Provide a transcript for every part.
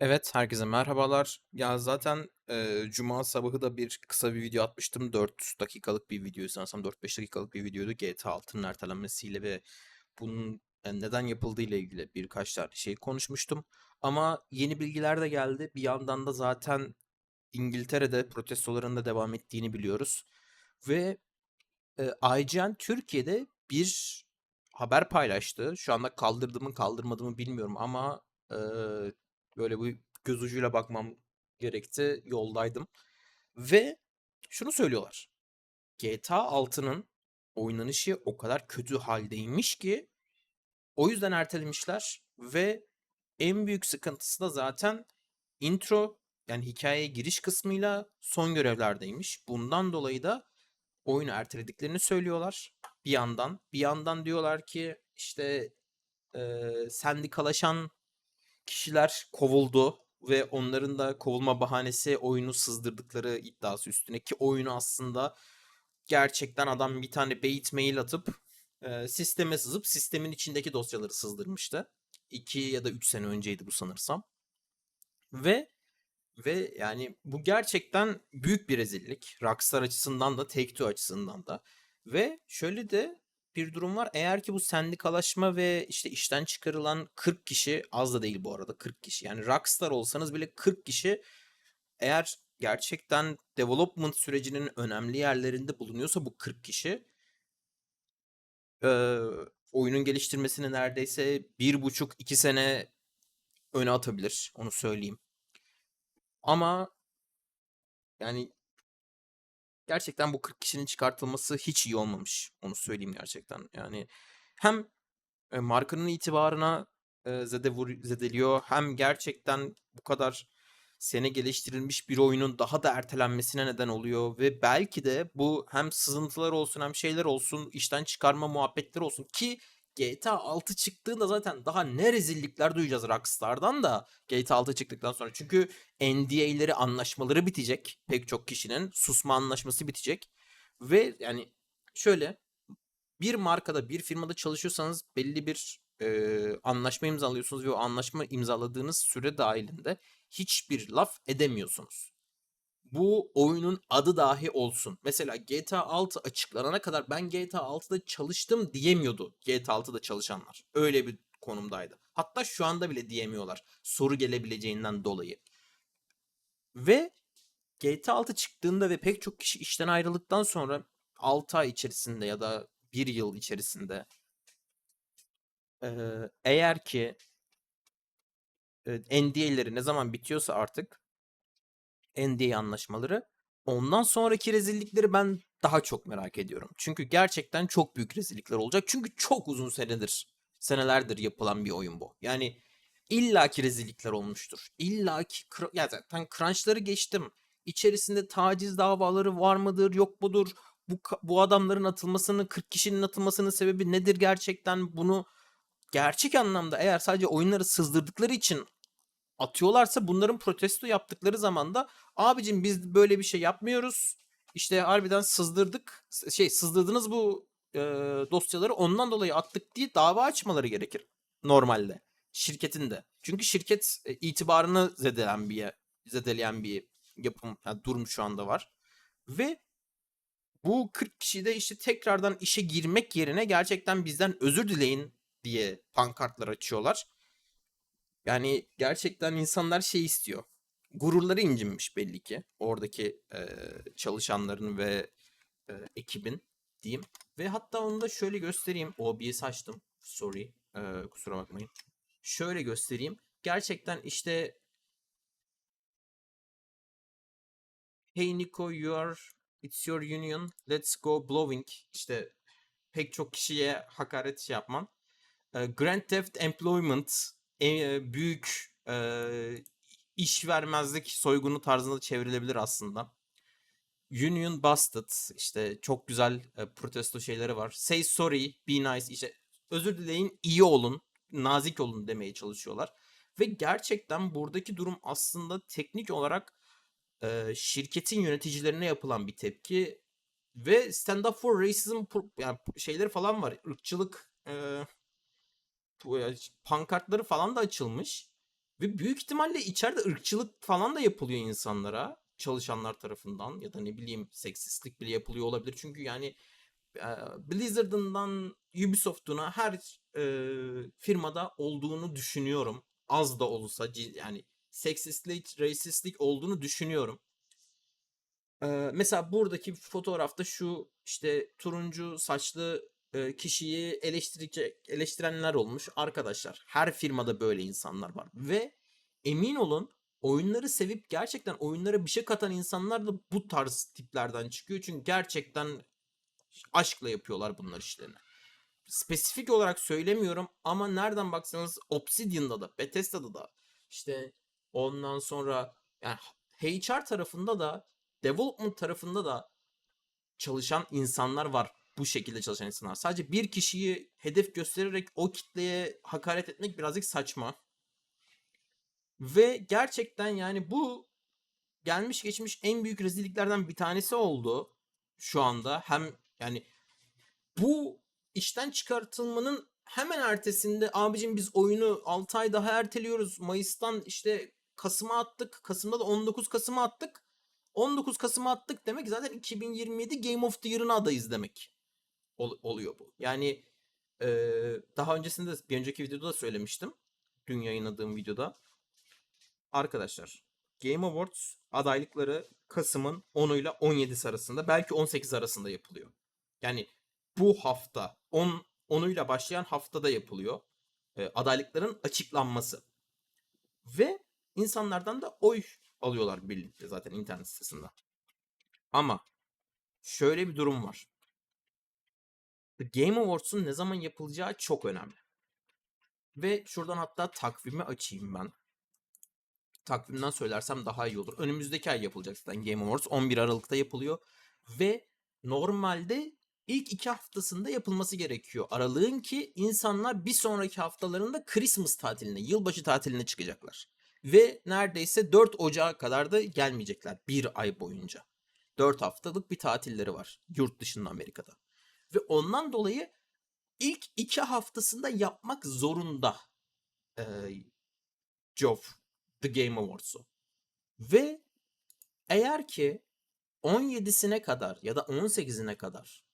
Evet, herkese merhabalar. Ya zaten eee, Cuma sabahı da bir kısa bir video atmıştım. 4 dakikalık bir video sanırsam 4-5 dakikalık bir videoydu. GTA 6'nın ertelenmesiyle ve bunun e, neden yapıldığı ile ilgili birkaç tane şey konuşmuştum. Ama yeni bilgiler de geldi. Bir yandan da zaten İngiltere'de protestoların da devam ettiğini biliyoruz. Ve e, IGN Türkiye'de bir haber paylaştı. Şu anda kaldırdı mı kaldırmadı mı bilmiyorum ama e, böyle bir göz ucuyla bakmam gerekti. Yoldaydım. Ve şunu söylüyorlar. GTA 6'nın oynanışı o kadar kötü haldeymiş ki o yüzden ertelemişler ve en büyük sıkıntısı da zaten intro yani hikayeye giriş kısmıyla son görevlerdeymiş. Bundan dolayı da oyunu ertelediklerini söylüyorlar bir yandan. Bir yandan diyorlar ki işte eee sendikalaşan kişiler kovuldu ve onların da kovulma bahanesi oyunu sızdırdıkları iddiası üstüne ki oyunu aslında gerçekten adam bir tane bait mail atıp e, sisteme sızıp sistemin içindeki dosyaları sızdırmıştı. 2 ya da 3 sene önceydi bu sanırsam. Ve ve yani bu gerçekten büyük bir rezillik. Rockstar açısından da Take-Two açısından da. Ve şöyle de bir durum var. Eğer ki bu sendikalaşma ve işte işten çıkarılan 40 kişi az da değil bu arada 40 kişi. Yani Rockstar olsanız bile 40 kişi eğer gerçekten development sürecinin önemli yerlerinde bulunuyorsa bu 40 kişi eee, oyunun geliştirmesini neredeyse bir buçuk iki sene öne atabilir. Onu söyleyeyim. Ama yani gerçekten bu 40 kişinin çıkartılması hiç iyi olmamış. Onu söyleyeyim gerçekten. Yani hem e, markanın itibarına e, zede vur- zedeliyor hem gerçekten bu kadar sene geliştirilmiş bir oyunun daha da ertelenmesine neden oluyor ve belki de bu hem sızıntılar olsun hem şeyler olsun işten çıkarma muhabbetleri olsun ki GTA 6 çıktığında zaten daha ne rezillikler duyacağız Rockstar'dan da GTA 6 çıktıktan sonra. Çünkü NDA'leri anlaşmaları bitecek pek çok kişinin susma anlaşması bitecek ve yani şöyle bir markada bir firmada çalışıyorsanız belli bir e, anlaşma imzalıyorsunuz ve o anlaşma imzaladığınız süre dahilinde hiçbir laf edemiyorsunuz. Bu oyunun adı dahi olsun. Mesela GTA 6 açıklanana kadar ben GTA 6'da çalıştım diyemiyordu GTA 6'da çalışanlar. Öyle bir konumdaydı. Hatta şu anda bile diyemiyorlar. Soru gelebileceğinden dolayı. Ve GTA 6 çıktığında ve pek çok kişi işten ayrıldıktan sonra 6 ay içerisinde ya da 1 yıl içerisinde eğer ki NDA'leri ne zaman bitiyorsa artık NDA anlaşmaları ondan sonraki rezillikleri ben daha çok merak ediyorum. Çünkü gerçekten çok büyük rezillikler olacak. Çünkü çok uzun senedir, senelerdir yapılan bir oyun bu. Yani illaki rezillikler olmuştur. İllaki ya zaten crunch'ları geçtim. İçerisinde taciz davaları var mıdır, yok mudur? Bu bu adamların atılmasının 40 kişinin atılmasının sebebi nedir gerçekten? Bunu gerçek anlamda eğer sadece oyunları sızdırdıkları için atıyorlarsa bunların protesto yaptıkları zaman da abicim biz böyle bir şey yapmıyoruz. İşte harbiden sızdırdık. Şey sızdırdınız bu e, dosyaları ondan dolayı attık diye dava açmaları gerekir normalde. Şirketin de. Çünkü şirket e, itibarını zedeleyen bir zedeleyen bir yapım yani durum şu anda var. Ve bu 40 kişi de işte tekrardan işe girmek yerine gerçekten bizden özür dileyin diye pankartlar açıyorlar. Yani gerçekten insanlar şey istiyor. Gururları incinmiş belli ki. Oradaki eee, çalışanların ve eee, ekibin diyeyim. Ve hatta onu da şöyle göstereyim. OBS açtım. Sorry. eee, kusura bakmayın. Şöyle göstereyim. Gerçekten işte Hey Nico you are it's your union. Let's go blowing. İşte pek çok kişiye hakaret şey yapman. Eee, Grand Theft Employment büyük e, iş vermezlik soygunu tarzında çevrilebilir aslında. Union Busted işte çok güzel e, protesto şeyleri var. Say sorry, be nice işte özür dileyin, iyi olun, nazik olun demeye çalışıyorlar. Ve gerçekten buradaki durum aslında teknik olarak e, şirketin yöneticilerine yapılan bir tepki ve stand up for racism yani şeyleri falan var. Irkçılık e, pankartları falan da açılmış. Ve büyük ihtimalle içeride ırkçılık falan da yapılıyor insanlara çalışanlar tarafından ya da ne bileyim seksistlik bile yapılıyor olabilir. Çünkü yani e, Blizzard'ından Ubisoft'una her e, firmada olduğunu düşünüyorum. Az da olsa yani seksistlik, racistlik olduğunu düşünüyorum. Ee, mesela buradaki fotoğrafta şu işte turuncu saçlı kişiyi eleştirecek eleştirenler olmuş arkadaşlar. Her firmada böyle insanlar var ve emin olun oyunları sevip gerçekten oyunlara bir şey katan insanlar da bu tarz tiplerden çıkıyor. Çünkü gerçekten aşkla yapıyorlar bunlar işlerini. Spesifik olarak söylemiyorum ama nereden baksanız Obsidian'da da, Bethesda'da da işte ondan sonra yani HR tarafında da development tarafında da çalışan insanlar var. Bu şekilde çalışan insanlar. Sadece bir kişiyi hedef göstererek o kitleye hakaret etmek birazcık saçma. Ve gerçekten yani bu gelmiş geçmiş en büyük rezilliklerden bir tanesi oldu şu anda. Hem yani bu işten çıkartılmanın hemen ertesinde abicim biz oyunu 6 ay daha erteliyoruz. Mayıs'tan işte Kasım'a attık. Kasım'da da 19 Kasım'a attık. 19 Kasım'a attık demek zaten 2027 Game of the Year'ına adayız demek. Ol- oluyor bu. Yani eee, daha öncesinde bir önceki videoda da söylemiştim. Dün yayınladığım videoda. Arkadaşlar Game Awards adaylıkları Kasım'ın 10'u ile 17'si arasında belki 18 arasında yapılıyor. Yani bu hafta 10 10'uyla başlayan haftada yapılıyor. E, adaylıkların açıklanması. Ve insanlardan da oy alıyorlar birlikte zaten internet sitesinde. Ama şöyle bir durum var. The Game Awards'un ne zaman yapılacağı çok önemli. Ve şuradan hatta takvimi açayım ben. Takvimden söylersem daha iyi olur. Önümüzdeki ay yapılacak zaten Game Awards. 11 Aralık'ta yapılıyor. Ve normalde ilk iki haftasında yapılması gerekiyor. Aralığın ki insanlar bir sonraki haftalarında Christmas tatiline, yılbaşı tatiline çıkacaklar. Ve neredeyse 4 Ocağı kadar da gelmeyecekler bir ay boyunca. 4 haftalık bir tatilleri var yurt dışında Amerika'da. Ve ondan dolayı ilk iki haftasında yapmak zorunda e, Geoff The Game Awards'u. Ve eğer ki 17'sine kadar ya da 18'ine kadar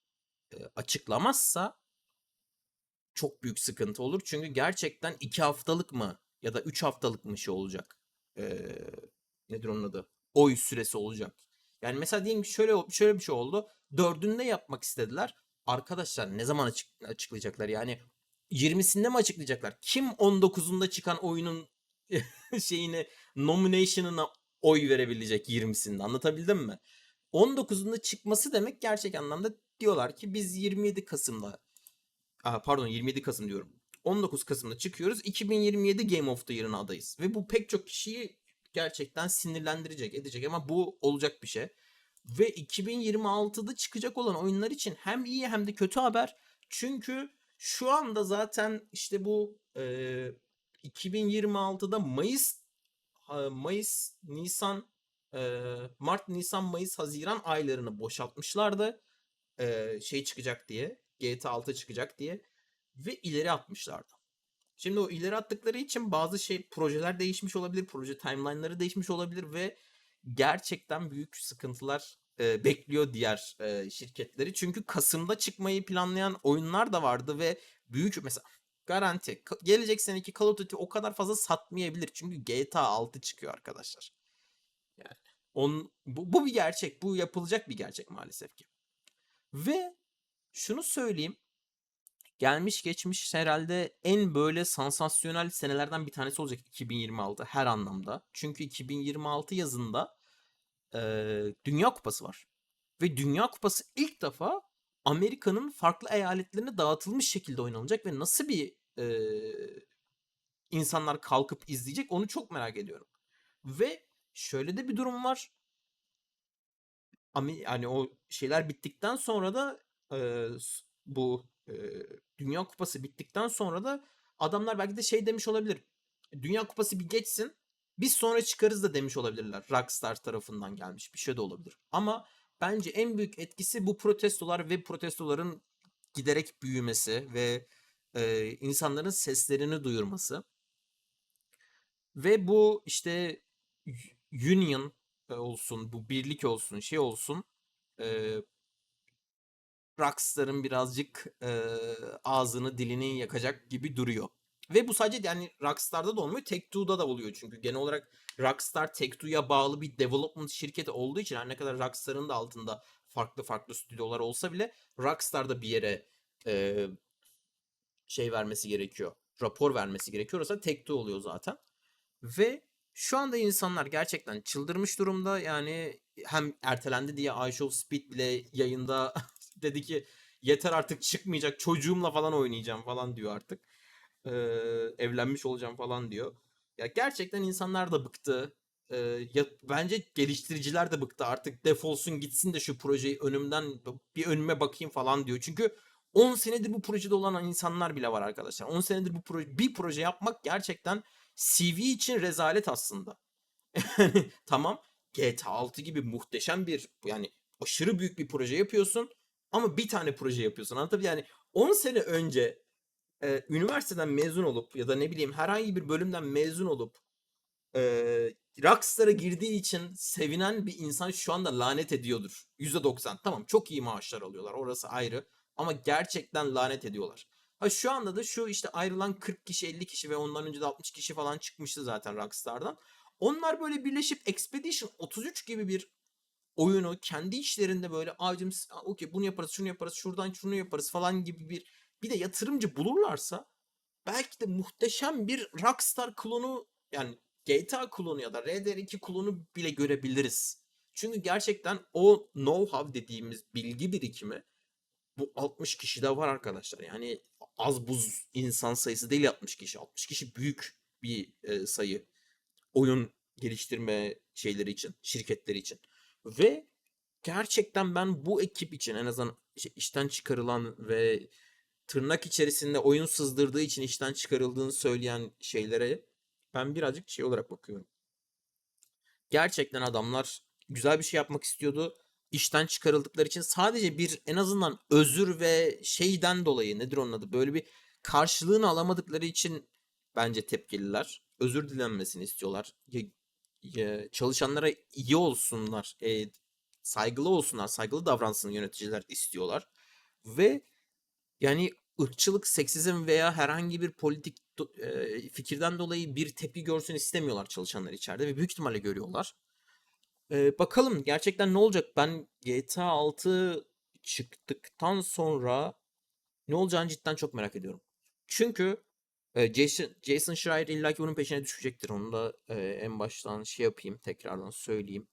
e, açıklamazsa çok büyük sıkıntı olur. Çünkü gerçekten 2 haftalık mı ya da 3 haftalık mı şey olacak? E, nedir onun adı? Oy süresi olacak. Yani mesela diyelim ki şöyle şöyle bir şey oldu. Dördünde yapmak istediler. Arkadaşlar ne zaman açık, açıklayacaklar? Yani 20'sinde mi açıklayacaklar? Kim 19'unda çıkan oyunun şeyini nomination'ına oy verebilecek 20'sinde anlatabildim mi? 19'unda çıkması demek gerçek anlamda diyorlar ki biz 27 Kasım'da Aa, pardon 27 Kasım diyorum. 19 Kasım'da çıkıyoruz. 2027 Game of the Year'ına adayız. Ve bu pek çok kişiyi gerçekten sinirlendirecek, edecek ama bu olacak bir şey. Ve 2026'da çıkacak olan oyunlar için hem iyi hem de kötü haber. Çünkü şu anda zaten işte bu e, 2026'da Mayıs Mayıs, Nisan, Mart, Nisan, Mayıs, Haziran aylarını boşaltmışlardı. Şey çıkacak diye. GTA 6 çıkacak diye. Ve ileri atmışlardı. Şimdi o ileri attıkları için bazı şey projeler değişmiş olabilir. Proje timeline'ları değişmiş olabilir ve gerçekten büyük sıkıntılar e, bekliyor diğer e, şirketleri. Çünkü Kasım'da çıkmayı planlayan oyunlar da vardı ve büyük mesela garanti gelecek seneki Call of Duty o kadar fazla satmayabilir. Çünkü GTA 6 çıkıyor arkadaşlar. Yani on, bu, bu bir gerçek. Bu yapılacak bir gerçek maalesef ki. Ve şunu söyleyeyim. Gelmiş geçmiş herhalde en böyle sansasyonel senelerden bir tanesi olacak 2026 her anlamda. Çünkü 2026 yazında e, Dünya Kupası var. Ve Dünya Kupası ilk defa Amerika'nın farklı eyaletlerine dağıtılmış şekilde oynanacak ve nasıl bir e, insanlar kalkıp izleyecek onu çok merak ediyorum. Ve şöyle de bir durum var. Yani o şeyler bittikten sonra da e, bu e, Dünya Kupası bittikten sonra da adamlar belki de şey demiş olabilir. Dünya Kupası bir geçsin. Biz sonra çıkarız da demiş olabilirler. Rockstar tarafından gelmiş bir şey de olabilir. Ama bence en büyük etkisi bu protestolar ve protestoların giderek büyümesi ve e, insanların seslerini duyurması. Ve bu işte Union e, olsun, bu birlik olsun, şey olsun. E, Rockstar'ın birazcık e, ağzını dilini yakacak gibi duruyor. Ve bu sadece yani Rockstar'da da olmuyor, Take-Two'da da oluyor çünkü genel olarak Rockstar Take-Two'ya bağlı bir development şirketi olduğu için her ne kadar Rockstar'ın da altında farklı farklı stüdyolar olsa bile Rockstar'da bir yere e, şey vermesi gerekiyor. Rapor vermesi gerekiyor. Orası Take-Two oluyor zaten. Ve şu anda insanlar gerçekten çıldırmış durumda. Yani hem ertelendi diye I Show Speed bile yayında dedi ki yeter artık çıkmayacak çocuğumla falan oynayacağım falan diyor artık. Ee, evlenmiş olacağım falan diyor. Ya gerçekten insanlar da bıktı. Ee, ya, bence geliştiriciler de bıktı artık defolsun gitsin de şu projeyi önümden bir önüme bakayım falan diyor. Çünkü 10 senedir bu projede olan insanlar bile var arkadaşlar. 10 senedir bu proje, bir proje yapmak gerçekten CV için rezalet aslında. Tamam GTA 6 gibi muhteşem bir yani aşırı büyük bir proje yapıyorsun ama bir tane proje yapıyorsun. Anlatabiliyor Yani 10 sene önce e, üniversiteden mezun olup ya da ne bileyim herhangi bir bölümden mezun olup e, Rockstar'a girdiği için sevinen bir insan şu anda lanet ediyordur. %90. Tamam çok iyi maaşlar alıyorlar orası ayrı ama gerçekten lanet ediyorlar. Ha şu anda da şu işte ayrılan 40 kişi 50 kişi ve ondan önce de 60 kişi falan çıkmıştı zaten Rockstar'dan. Onlar böyle birleşip Expedition 33 gibi bir oyunu kendi işlerinde böyle abicim okey bunu yaparız şunu yaparız şuradan şunu yaparız falan gibi bir bir de yatırımcı bulurlarsa belki de muhteşem bir Rockstar klonu yani GTA klonu ya da RDR2 klonu bile görebiliriz. Çünkü gerçekten o know-how dediğimiz bilgi birikimi bu 60 kişide var arkadaşlar. Yani az buz insan sayısı değil 60 kişi. 60 kişi büyük bir e, sayı. Oyun geliştirme şeyleri için, şirketleri için. Ve gerçekten ben bu ekip için en azından işte işten çıkarılan ve tırnak içerisinde oyun sızdırdığı için işten çıkarıldığını söyleyen şeylere ben birazcık şey olarak bakıyorum. Gerçekten adamlar güzel bir şey yapmak istiyordu. İşten çıkarıldıkları için sadece bir en azından özür ve şeyden dolayı nedir onun adı böyle bir karşılığını alamadıkları için bence tepkililer. Özür dilenmesini istiyorlar. Ya, ya, çalışanlara iyi olsunlar, e, saygılı olsunlar, saygılı davransın yöneticiler istiyorlar. Ve yani ırkçılık, seksizm veya herhangi bir politik e, fikirden dolayı bir tepki görsün istemiyorlar çalışanlar içeride ve büyük ihtimalle görüyorlar. E, bakalım gerçekten ne olacak? Ben GTA 6 çıktıktan sonra ne olacağını cidden çok merak ediyorum. Çünkü e, Jason, Jason Schreier illaki bunun peşine düşecektir. Onu da e, en baştan şey yapayım, tekrardan söyleyeyim.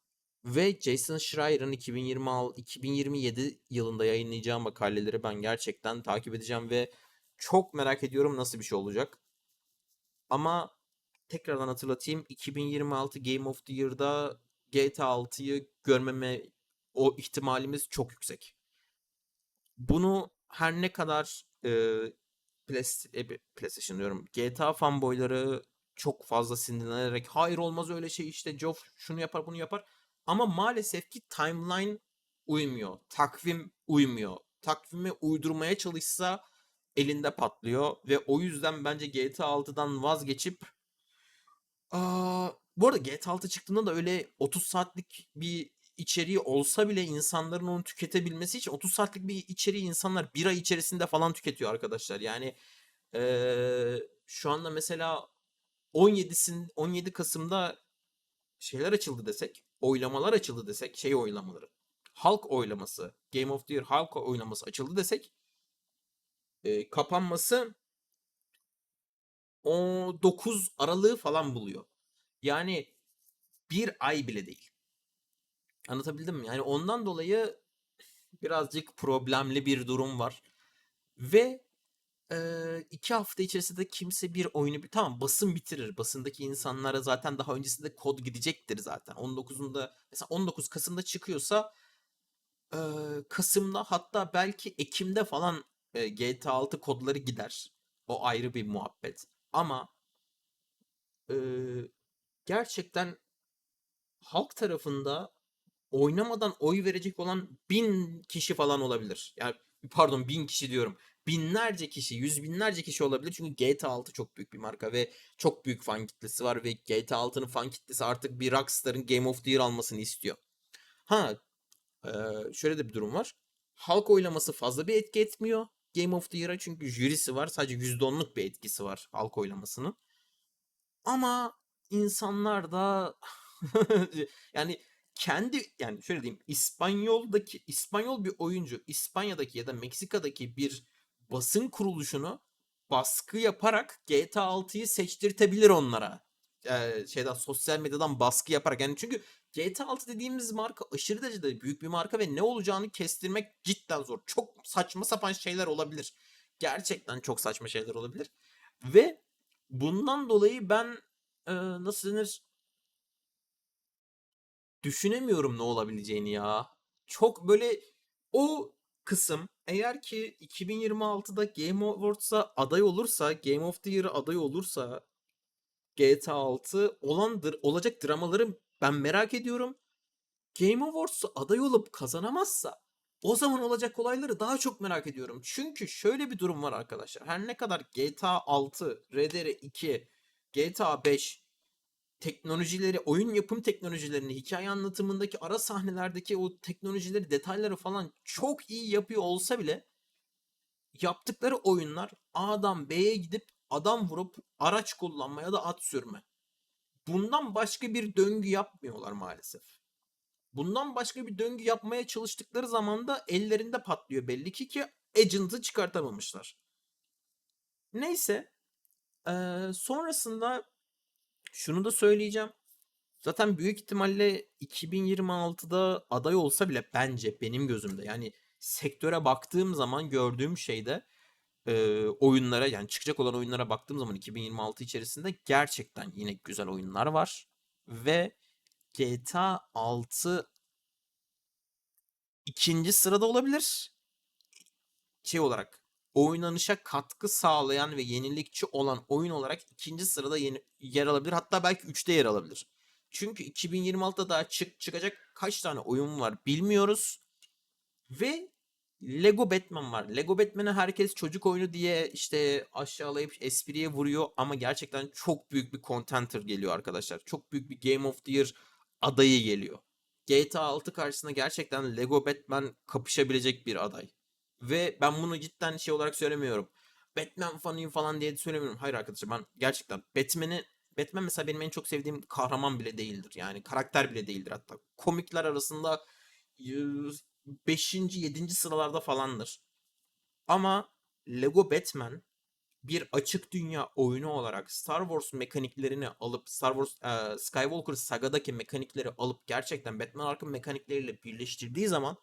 Ve Jason Schreier'ın 2026 2027 yılında yayınlayacağı makaleleri ben gerçekten takip edeceğim ve çok merak ediyorum nasıl bir şey olacak. Ama tekrardan hatırlatayım 2026 Game of the Year'da GTA 6'yı görmeme o ihtimalimiz çok yüksek. Bunu her ne kadar e, PlayStation diyorum GTA fanboyları çok fazla sinirlenerek hayır olmaz öyle şey işte Geoff şunu yapar bunu yapar ama maalesef ki timeline uymuyor. Takvim uymuyor. Takvime uydurmaya çalışsa elinde patlıyor ve o yüzden bence GTA 6'dan vazgeçip aa, bu arada GTA 6 çıktığında da öyle 30 saatlik bir içeriği olsa bile insanların onu tüketebilmesi için 30 saatlik bir içeriği insanlar bir ay içerisinde falan tüketiyor arkadaşlar. Yani ee, şu anda mesela 17'sin 17 Kasım'da şeyler açıldı desek, oylamalar açıldı desek, şey oylamaları. Halk oylaması, Game of the Year halk oylaması açıldı desek e, kapanması o 9 Aralığı falan buluyor. Yani bir ay bile değil. Anlatabildim mi? Yani ondan dolayı birazcık problemli bir durum var. Ve e, iki hafta içerisinde kimse bir oyunu... Tamam basın bitirir. Basındaki insanlara zaten daha öncesinde kod gidecektir zaten. 19'unda mesela 19 Kasım'da çıkıyorsa e, Kasım'da hatta belki Ekim'de falan e, GTA 6 kodları gider. O ayrı bir muhabbet. Ama e, gerçekten halk tarafında oynamadan oy verecek olan bin kişi falan olabilir. Yani pardon bin kişi diyorum. Binlerce kişi, yüz binlerce kişi olabilir. Çünkü GTA 6 çok büyük bir marka ve çok büyük fan kitlesi var ve GTA 6'nın fan kitlesi artık bir Rockstar'ın Game of the Year almasını istiyor. Ha, şöyle de bir durum var. Halk oylaması fazla bir etki etmiyor Game of the Year'a çünkü jürisi var. Sadece %10'luk bir etkisi var halk oylamasının. Ama insanlar da yani kendi yani şöyle diyeyim İspanyol'daki İspanyol bir oyuncu İspanya'daki ya da Meksika'daki bir basın kuruluşunu baskı yaparak GTA 6'yı seçtirtebilir onlara. Eee, şeyden sosyal medyadan baskı yaparak yani çünkü GTA 6 dediğimiz marka aşırı derecede büyük bir marka ve ne olacağını kestirmek cidden zor. Çok saçma sapan şeyler olabilir. Gerçekten çok saçma şeyler olabilir. Ve bundan dolayı ben eee, nasıl denir? Düşünemiyorum ne olabileceğini ya. Çok böyle o kısım eğer ki 2026'da Game Awards'a aday olursa, Game of the Year'a aday olursa GTA 6 olandır olacak dramaları ben merak ediyorum. Game Awards'a aday olup kazanamazsa o zaman olacak olayları daha çok merak ediyorum. Çünkü şöyle bir durum var arkadaşlar. Her ne kadar GTA 6, RDR2, GTA 5 teknolojileri, oyun yapım teknolojilerini, hikaye anlatımındaki ara sahnelerdeki o teknolojileri, detayları falan çok iyi yapıyor olsa bile yaptıkları oyunlar A'dan B'ye gidip adam vurup araç kullanma ya da at sürme. Bundan başka bir döngü yapmıyorlar maalesef. Bundan başka bir döngü yapmaya çalıştıkları zaman da ellerinde patlıyor belli ki ki Agent'ı çıkartamamışlar. Neyse. eee, sonrasında şunu da söyleyeceğim. Zaten büyük ihtimalle 2026'da aday olsa bile bence benim gözümde yani sektöre baktığım zaman gördüğüm şeyde eee, oyunlara yani çıkacak olan oyunlara baktığım zaman 2026 içerisinde gerçekten yine güzel oyunlar var. Ve GTA 6 ikinci sırada olabilir. Şey olarak oynanışa katkı sağlayan ve yenilikçi olan oyun olarak ikinci sırada yeni, yer alabilir. Hatta belki üçte yer alabilir. Çünkü 2026'da daha çık çıkacak kaç tane oyun var bilmiyoruz. Ve Lego Batman var. Lego Batman'i herkes çocuk oyunu diye işte aşağılayıp espriye vuruyor ama gerçekten çok büyük bir contenter geliyor arkadaşlar. Çok büyük bir Game of the Year adayı geliyor. GTA 6 karşısında gerçekten Lego Batman kapışabilecek bir aday. Ve ben bunu cidden şey olarak söylemiyorum. Batman fanıyım falan diye söylemiyorum. Hayır arkadaşlar ben gerçekten Batman'i Batman mesela benim en çok sevdiğim kahraman bile değildir. Yani karakter bile değildir hatta. Komikler arasında 5. 7. sıralarda falandır. Ama Lego Batman bir açık dünya oyunu olarak Star Wars mekaniklerini alıp Star Wars eee, Skywalker sagadaki mekanikleri alıp gerçekten Batman Arkham mekanikleriyle birleştirdiği zaman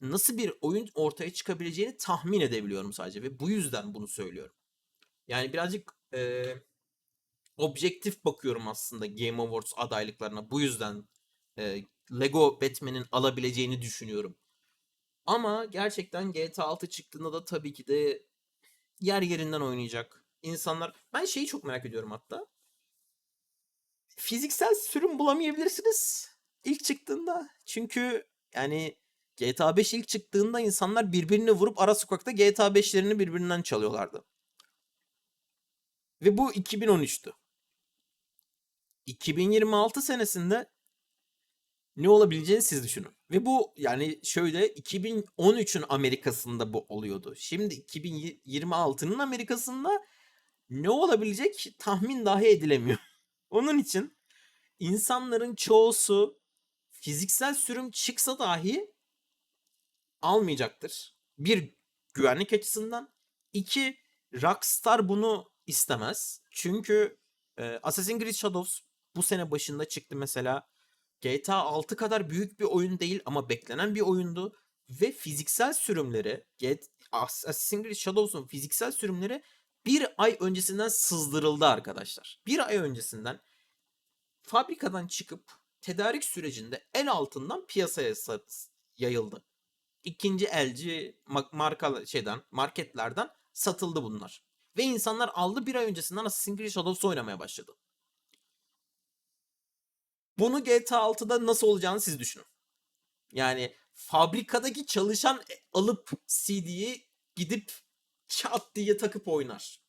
nasıl bir oyun ortaya çıkabileceğini tahmin edebiliyorum sadece ve bu yüzden bunu söylüyorum. Yani birazcık eee, objektif bakıyorum aslında Game Awards adaylıklarına. Bu yüzden eee, Lego Batman'in alabileceğini düşünüyorum. Ama gerçekten GTA 6 çıktığında da tabii ki de yer yerinden oynayacak. İnsanlar ben şeyi çok merak ediyorum hatta. Fiziksel sürüm bulamayabilirsiniz ilk çıktığında. Çünkü yani GTA 5 ilk çıktığında insanlar birbirini vurup ara sokakta GTA 5'lerini birbirinden çalıyorlardı. Ve bu 2013'tü. 2026 senesinde ne olabileceğini siz düşünün. Ve bu yani şöyle 2013'ün Amerika'sında bu oluyordu. Şimdi 2026'nın Amerika'sında ne olabilecek tahmin dahi edilemiyor. Onun için insanların çoğusu fiziksel sürüm çıksa dahi almayacaktır. Bir güvenlik açısından. iki Rockstar bunu istemez. Çünkü e, Assassin's Creed Shadows bu sene başında çıktı mesela. GTA 6 kadar büyük bir oyun değil ama beklenen bir oyundu. Ve fiziksel sürümleri, Assassin's Creed Shadows'un fiziksel sürümleri bir ay öncesinden sızdırıldı arkadaşlar. Bir ay öncesinden fabrikadan çıkıp tedarik sürecinde el altından piyasaya yayıldı. İkinci elci marka şeyden marketlerden satıldı bunlar. Ve insanlar aldı bir ay öncesinden Assassin's Creed Shadows oynamaya başladı. Bunu GTA 6'da nasıl olacağını siz düşünün. Yani fabrikadaki çalışan alıp CD'yi gidip çat diye takıp oynar.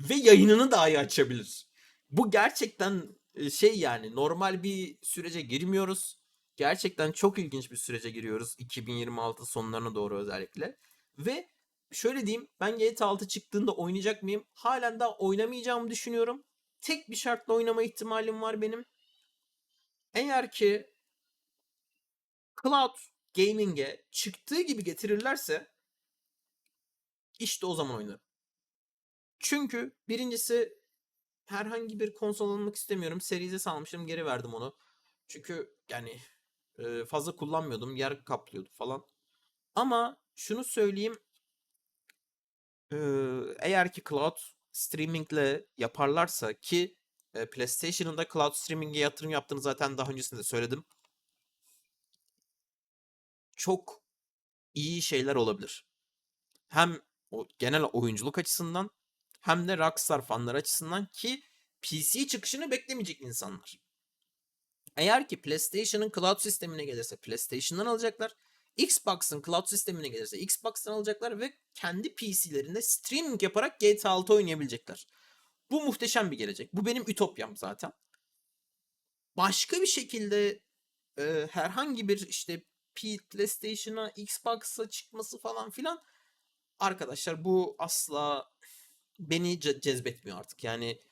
Ve yayınını dahi açabilir. Bu gerçekten e, şey yani normal bir sürece girmiyoruz. Gerçekten çok ilginç bir sürece giriyoruz 2026 sonlarına doğru özellikle. Ve şöyle diyeyim ben GTA 6 çıktığında oynayacak mıyım? Halen daha oynamayacağımı düşünüyorum. Tek bir şartla oynama ihtimalim var benim. Eğer ki Cloud Gaming'e çıktığı gibi getirirlerse işte o zaman oynarım. Çünkü birincisi herhangi bir konsol almak istemiyorum. Serize salmışım geri verdim onu. Çünkü yani fazla kullanmıyordum. Yer kaplıyordu falan. Ama şunu söyleyeyim. eğer ki cloud streamingle yaparlarsa ki e, PlayStation'ın da cloud streaming'e yatırım yaptığını zaten daha öncesinde söyledim. Çok iyi şeyler olabilir. Hem o genel oyunculuk açısından hem de Rockstar fanları açısından ki PC çıkışını beklemeyecek insanlar. Eğer ki PlayStation'ın cloud sistemine gelirse PlayStation'dan alacaklar. Xbox'ın cloud sistemine gelirse Xbox'tan alacaklar ve kendi PC'lerinde streaming yaparak GTA 6 oynayabilecekler. Bu muhteşem bir gelecek. Bu benim ütopyam zaten. Başka bir şekilde e, herhangi bir işte PlayStation'a, Xbox'a çıkması falan filan arkadaşlar bu asla beni ce- cezbetmiyor artık. Yani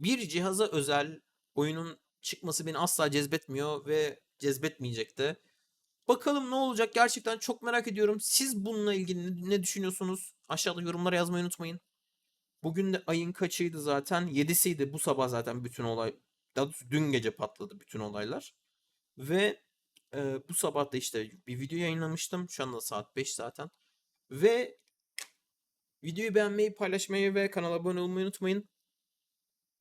bir cihaza özel oyunun çıkması beni asla cezbetmiyor ve cezbetmeyecek de. Bakalım ne olacak gerçekten çok merak ediyorum. Siz bununla ilgili ne- düşünüyorsunuz? Aşağıda yorumlara yazmayı unutmayın. Bugün de ayın kaçıydı zaten? 7'siydi bu sabah zaten bütün olay. Daha doğrusu dün gece patladı bütün olaylar. Ve e, bu sabah da işte bir video yayınlamıştım. Şu anda saat 5 zaten. Ve videoyu beğenmeyi, paylaşmayı ve kanala abone olmayı unutmayın.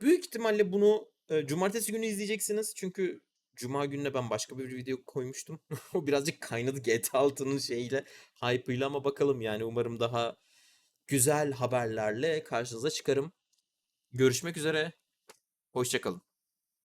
Büyük ihtimalle bunu e, cumartesi günü izleyeceksiniz. Çünkü cuma gününe ben başka bir video koymuştum. o birazcık kaynadı GTA 6'nın şeyiyle, hype'ıyla ama bakalım yani umarım daha güzel haberlerle karşınıza çıkarım. Görüşmek üzere. Hoşçakalın.